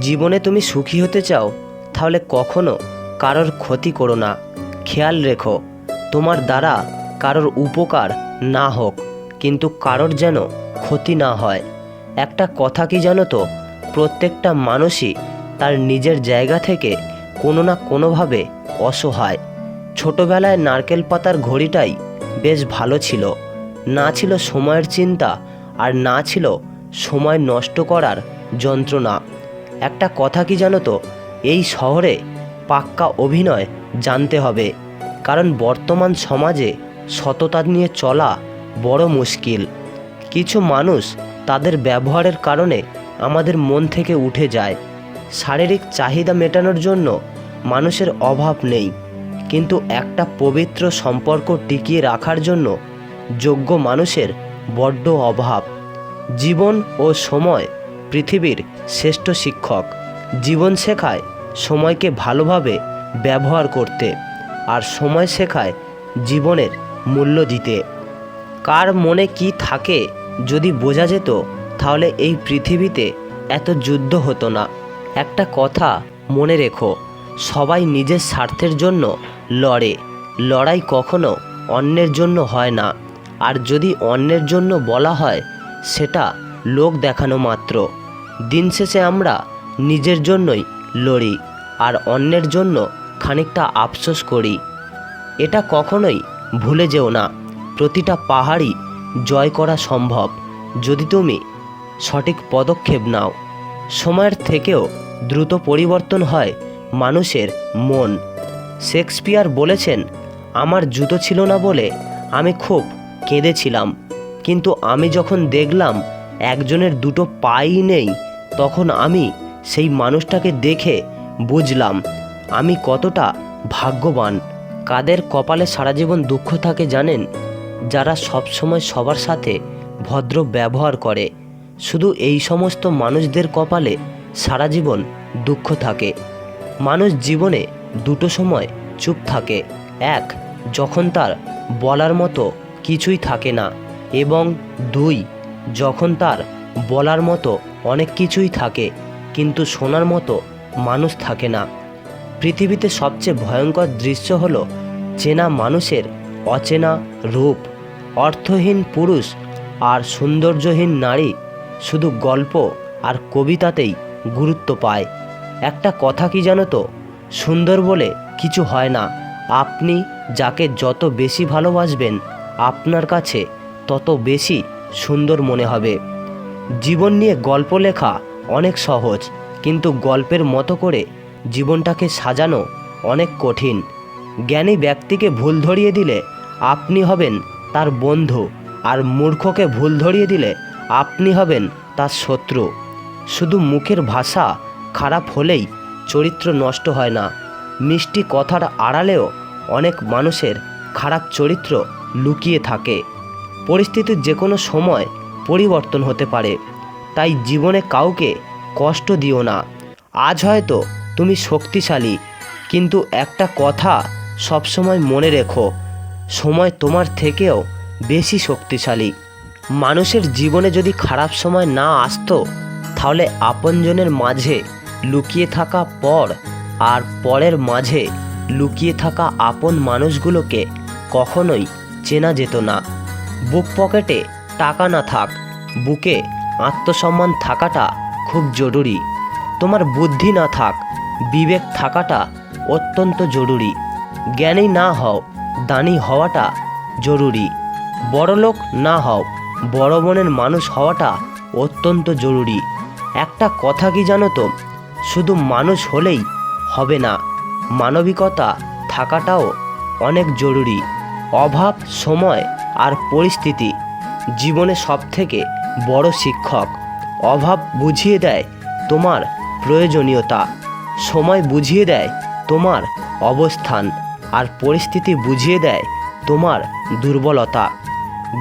জীবনে তুমি সুখী হতে চাও, তাহলে কখনো কারোর ক্ষতি করো না। খেয়াল রেখো, তোমার দ্বারা কারোর উপকার না হোক, কিন্তু কারোর যেন ক্ষতি না হয়। একটা কথা কি জানো তো? প্রত্যেকটা মানুষই তার নিজের জায়গা থেকে কোনো না কোনোভাবে অসহায়। ছোটবেলায় নারকেল পাতার ঘড়িটাই বেশ ভালো ছিল। না ছিল সময়ের চিন্তা আর না ছিল সময় নষ্ট করার যন্ত্রণা। একটা কথা কি জানো তো? এই শহরে পাক্কা অভিনয় জানতে হবে। কারণ বর্তমান সমাজে সততা নিয়ে চলা বড় মুশকিল। কিছু মানুষ তাদের ব্যবহারের কারণে আমাদের মন থেকে উঠে যায়। শারীরিক চাহিদা মেটানোর জন্য মানুষের অভাব নেই। কিন্তু একটা পবিত্র সম্পর্ক টিকিয়ে রাখার জন্য যোগ্য মানুষের বড্ড অভাব। জীবন ও সময় পৃথিবীর শ্রেষ্ঠ শিক্ষক। জীবন শেখায় সময়কে ভালোভাবে ব্যবহার করতে আর সময় শেখায় জীবনের মূল্য দিতে। কার মনে কি থাকে যদি বোঝা যেত, তাহলে এই পৃথিবীতে এত যুদ্ধ হতো না। একটা কথা মনে রেখো, সবাই নিজের স্বার্থের জন্য লড়ে। লড়াই কখনো অন্যের জন্য হয় না। আর যদি অন্যের জন্য বলা হয়, সেটা লোক দেখানো মাত্র। দিন শেষে আমরা নিজের জন্যই লড়ি আর অন্যের জন্য খানিকটা আফসোস করি। এটা কখনোই ভুলে যেও না। প্রতিটা পাহাড়ই জয় করা সম্ভব। যদি তুমি সঠিক পদক্ষেপ নাও, সময়ের থেকেও দ্রুত পরিবর্তন হয় মানুষের মন। শেক্সপিয়ার বলেছেন, আমার জুতো ছিল না বলে আমি খুব কেঁদেছিলাম। কিন্তু আমি যখন দেখলাম একজনের দুটো পাই নেই তখন আমি সেই মানুষটাকে দেখে বুঝলাম, আমি কতটা ভাগ্যবান। কাদের কপালে সারা জীবন দুঃখ থাকে জানেন? যারা সবসময় সবার সাথে ভদ্র ব্যবহার করে। শুধু এই সমস্ত মানুষদের কপালে সারা জীবন দুঃখ থাকে। মানুষ জীবনে দুটো সময় চুপ থাকে। এক, যখন তার বলার মতো কিছুই থাকে না। এবং দুই, যখন তার বলার মতো অনেক কিছুই থাকে, কিন্তু শোনার মতো মানুষ থাকে না। পৃথিবীতে সবচেয়ে ভয়ঙ্কর দৃশ্য হল চেনা মানুষের অচেনা রূপ, অর্থহীন পুরুষ আর সৌন্দর্যহীন নারী শুধু গল্প আর কবিতাতেই গুরুত্ব পায়। একটা কথা কি জানো তো? সুন্দর বলে কিছু হয় না। আপনি যাকে যত বেশি ভালোবাসবেন, আপনার কাছে তত বেশি সুন্দর মনে হবে। জীবন নিয়ে গল্প লেখা অনেক সহজ, কিন্তু গল্পের মতো করে জীবনটাকে সাজানো অনেক কঠিন। জ্ঞানী ব্যক্তিকে ভুল ধরিয়ে দিলে আপনি হবেন তার বন্ধু আর মূর্খকে ভুল ধরিয়ে দিলে আপনি হবেন তার শত্রু। শুধু মুখের ভাষা খারাপ হলেই চরিত্র নষ্ট হয় না। মিষ্টি কথার আড়ালেও অনেক মানুষের খারাপ চরিত্র লুকিয়ে থাকে। পরিস্থিতির যে কোনো সময় পরিবর্তন হতে পারে। তাই জীবনে কাউকে কষ্ট দিও না। আজ হয়তো তুমি শক্তিশালী, কিন্তু একটা কথা সবসময় মনে রেখো, সময় তোমার থেকেও বেশি শক্তিশালী। মানুষের জীবনে যদি খারাপ সময় না আসতো, তাহলে আপনজনের মাঝে লুকিয়ে থাকা পর আর পরের মাঝে লুকিয়ে থাকা আপন মানুষগুলোকে কখনোই চেনা যেত না। বুক পকেটে টাকা না থাক, বুকে আত্মসম্মান থাকাটা খুব জরুরি। তোমার বুদ্ধি না থাক, বিবেক থাকাটা অত্যন্ত জরুরি। জ্ঞানী না হও, দানি হওয়াটা জরুরি। বড়লোক না হও, বড় মনের মানুষ হওয়াটা অত্যন্ত জরুরি। একটা কথা কি জানো তো, শুধু মানুষ হলেই হবে না, মানবিকতা থাকাটাও অনেক জরুরি। অভাব, সময় আর পরিস্থিতি জীবনে সবথেকে বড় শিক্ষক। অভাব বুঝিয়ে দেয় তোমার প্রয়োজনীয়তা। সময় বুঝিয়ে দেয় তোমার অবস্থান। আর পরিস্থিতি বুঝিয়ে দেয় তোমার দুর্বলতা।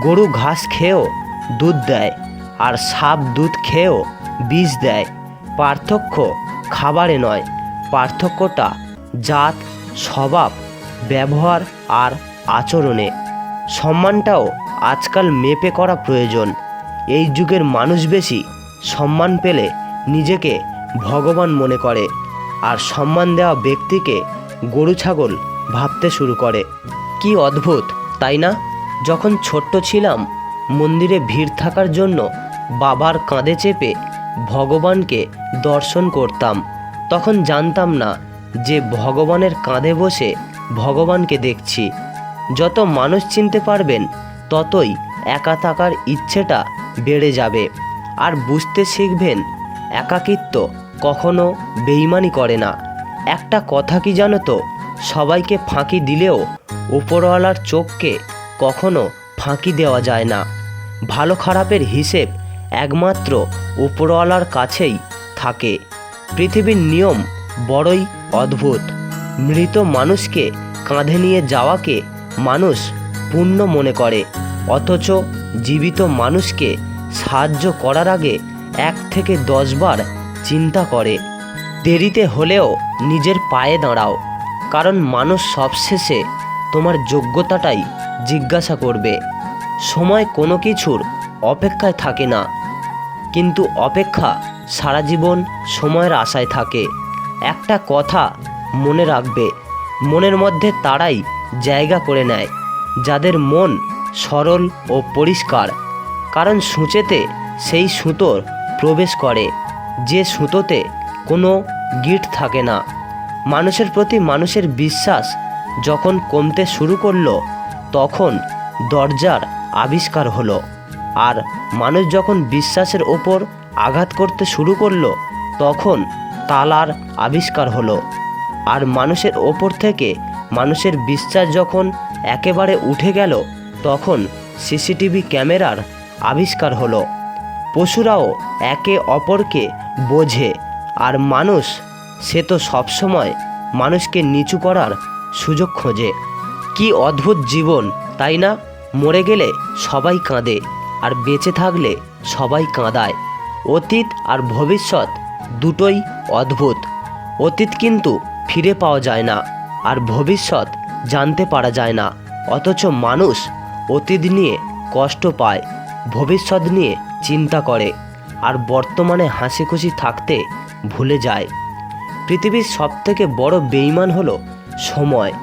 গরু ঘাস খেয়েও দুধ দেয়, আর সাপ দুধ খেয়েও বিষ দেয়। পার্থক্য খাবারে নয়, পার্থক্যটা জাত, স্বভাব, ব্যবহার আর আচরণে। সম্মানটাও আজকাল মেপে করা প্রয়োজন। এই যুগের মানুষ বেশি সম্মান পেলে নিজেকে ভগবান মনে করে আর সম্মান দেওয়া ব্যক্তিকে গরু ছাগল ভাবতে শুরু করে। কি অদ্ভুত, তাই না? যখন ছোট্ট ছিলাম, মন্দিরে ভিড় থাকার জন্য বাবার কাঁধে চেপে ভগবানকে দর্শন করতাম। তখন জানতাম না যে ভগবানের কাঁধে বসে ভগবানকে দেখছি। যত মানুষ চিনতে পারবেন ততই একা থাকার ইচ্ছেটা বেড়ে যাবে। আর বুঝতে শিখবেন, একাকিত্ব কখনো বেইমানি করে না। একটা কথা কি জানো তো, সবাইকে ফাঁকি দিলেও উপরওয়ালার চোখকে কখনো ফাঁকি দেওয়া যায় না। ভালো খারাপের হিসেব একমাত্র উপরওয়ালার কাছেই থাকে। পৃথিবীর নিয়ম বড়ই অদ্ভুত। মৃত মানুষকে কাঁধে নিয়ে যাওয়াকে মানুষ পুণ্য মনে করে, অথচ জীবিত মানুষকে সাহায্য করার আগে এক থেকে দশবার চিন্তা করে। দেরিতে হলেও নিজের পায়ে দাঁড়াও, কারণ মানুষ সবশেষে তোমার যোগ্যতাটাই জিজ্ঞাসা করবে। সময় কোনো কিছুর অপেক্ষায় থাকে না, কিন্তু অপেক্ষা সারা জীবন সময়ের আশায় থাকে। একটা কথা মনে রাখবে, মনের মধ্যে তারাই জায়গা করে নেয়। যাদের মন সরল ও পরিষ্কার, কারণ সূচেতে সেই সুতোর প্রবেশ করে, যে সুতোতে কোনো গিট থাকে না। মানুষের প্রতি মানুষের বিশ্বাস যখন কমতে শুরু করল, তখন দরজার আবিষ্কার হলো। আর মানুষ যখন বিশ্বাসের ওপর আঘাত করতে শুরু করল, তখন তালার আবিষ্কার হলো। আর মানুষের ওপর থেকে মানুষের বিশ্বাস যখন একেবারে উঠে গেল, তখন সিসিটিভি ক্যামেরার আবিষ্কার হলো। পশুরাও একে অপরকে বোঝে, আর মানুষ সে তো সবসময় মানুষকে নিচু করার সুযোগ খোঁজে। কি অদ্ভুত জীবন, তাই না? মরে গেলে সবাই কাঁদে, আর বেঁচে থাকলে সবাই কাঁদায়। অতীত আর ভবিষ্যৎ দুটোই অদ্ভুত। অতীত কিন্তু ফিরে পাওয়া যায় না, আর ভবিষ্যৎ জানতে পারা যায় না। অথচ মানুষ অতীত নিয়ে কষ্ট পায়, ভবিষ্যৎ নিয়ে চিন্তা করে আর বর্তমানে হাসি খুশি থাকতে ভুলে যায়। পৃথিবীর সবথেকে বড় বেইমান হলো সময়,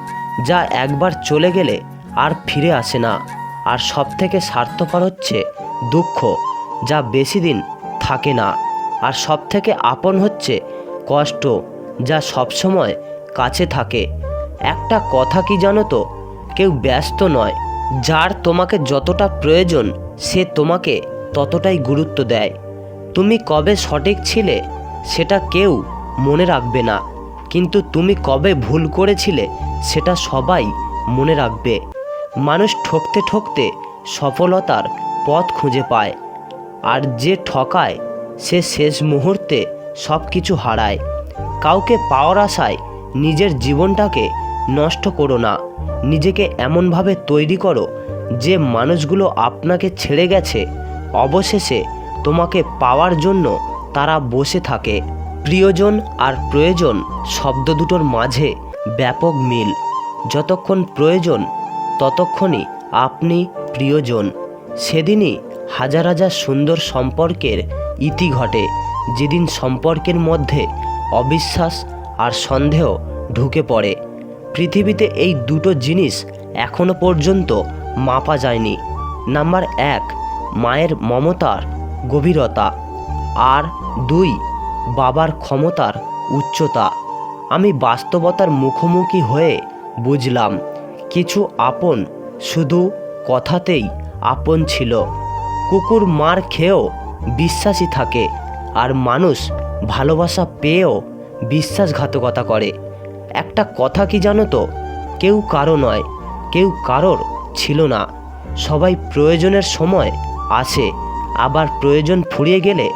যা একবার চলে গেলে আর ফিরে আসে না। আর সবথেকে স্বার্থপর হচ্ছে দুঃখ, যা বেশি দিন থাকে না। আর সবথেকে আপন হচ্ছে কষ্ট, যা সবসময় কাছে থাকে। একটা কথা কি জানো তো? কেউ ব্যস্ত নয়। যার তোমাকে যতটা প্রয়োজন, সে তোমাকে ততটাই গুরুত্ব দেয়। তুমি কবে সঠিক ছিলে, সেটা কেউ মনে রাখবে না। কিন্তু তুমি কবে ভুল করেছিলে, সেটা সবাই মনে রাখবে। মানুষ ঠকতে ঠকতে সফলতার পথ খুঁজে পায়। আর যে ঠকায়, সে শেষ মুহূর্তে সব কিছু হারায়। কাউকে পাওয়ার আশায় নিজের জীবনটাকে নষ্ট করো না। নিজেকে এমনভাবে তৈরি করো যে মানুষগুলো আপনাকে ছেড়ে গেছে। অবশেষে তোমাকে পাওয়ার জন্য তারা বসে থাকে। প্রিয়জন আর প্রয়োজন শব্দ দুটোর মাঝে ব্যাপক মিল। যতক্ষণ প্রয়োজন, ততক্ষণই আপনি প্রিয়জন। সেদিনই হাজার হাজার সুন্দর সম্পর্কের ইতি ঘটে। যেদিন সম্পর্কের মধ্যে অবিশ্বাস আর সন্দেহ ঢুকে পড়ে। পৃথিবীতে এই দুটো জিনিস এখনও পর্যন্ত মাপা যায়নি। নাম্বার এক, মায়ের মমতার গভীরতা। আর দুই, বাবার ক্ষমতার উচ্চতা। আমি বাস্তবতার মুখোমুখি হয়ে বুঝলাম, কিছু আপন শুধু কথাতেই আপন ছিল। কুকুর মার খেয়েও বিশ্বাসী থাকে, আর মানুষ ভালোবাসা পেয়েও বিশ্বাসঘাতকতা করে। একটা কথা কি জানো তো? কেউ কারও নয়, কেউ কারোর ছিল না। সবাই প্রয়োজনের সময় আসে, আবার প্রয়োজন ফুরিয়ে গেলে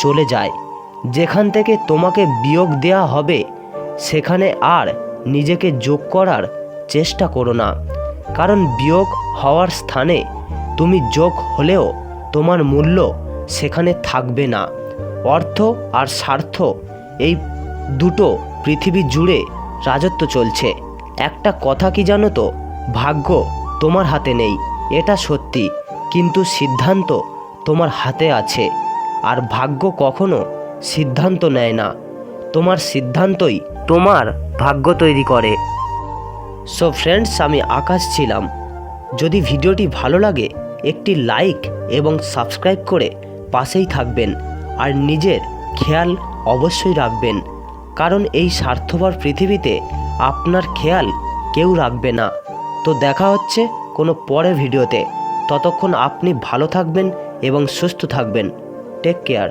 চলে যায়। যেখান থেকে তোমাকে বিয়োগ দেয়া হবে, সেখানে আর নিজেকে যোগ করার চেষ্টা করো না। কারণ বিয়োগ হওয়ার স্থানে তুমি যোগ হলেও তোমার মূল্য সেখানে থাকবে না। অর্থ আর স্বার্থ এই দুটো পৃথিবী জুড়ে রাজত্ব চলছে। একটা কথা কি জানো তো? ভাগ্য তোমার হাতে নেই, এটা সত্যি। কিন্তু সিদ্ধান্ত তোমার হাতে আছে। আর ভাগ্য কখনো সিদ্ধান্ত নেয় না। তোমার সিদ্ধান্তই তোমার ভাগ্য তৈরি করে। সো ফ্রেন্ডস আমি আকাশ ছিলাম। যদি ভিডিওটি ভালো লাগে, একটি লাইক এবং সাবস্ক্রাইব করে পাশেই থাকবেন। আর নিজের খেয়াল অবশ্যই রাখবেন। কারণ এই স্বার্থপর পৃথিবীতে আপনার খেয়াল কেউ রাখবে না। তো দেখা হচ্ছে কোনো পরে ভিডিওতে। ততক্ষণ আপনি ভালো থাকবেন এবং সুস্থ থাকবেন। Take care